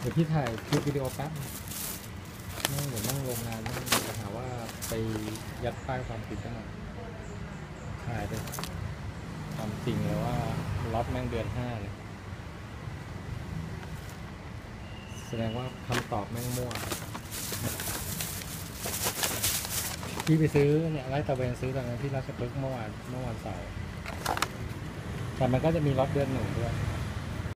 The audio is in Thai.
เดี๋ยวพี่ถ่ายคลิปวิดีโอแป๊บนั่งเดี๋ยวนั่งโรงงานนั่งจะหาว่าไปยัดป้ายความผิดกันหน่อยถ่ายเลยความจริงเลยว่าล็อตแม่งเดือนห้าเลยแสดงว่าคำตอบแม่งมั่วพี่ไปซื้อเนี่ยไล่ตะเวนซื้อตอนนั้นที่ราชพฤกษ์เมื่อวานเมื่อวานเสาร์แต่มันก็จะมีล็อตเดือนหนึ่งด้วย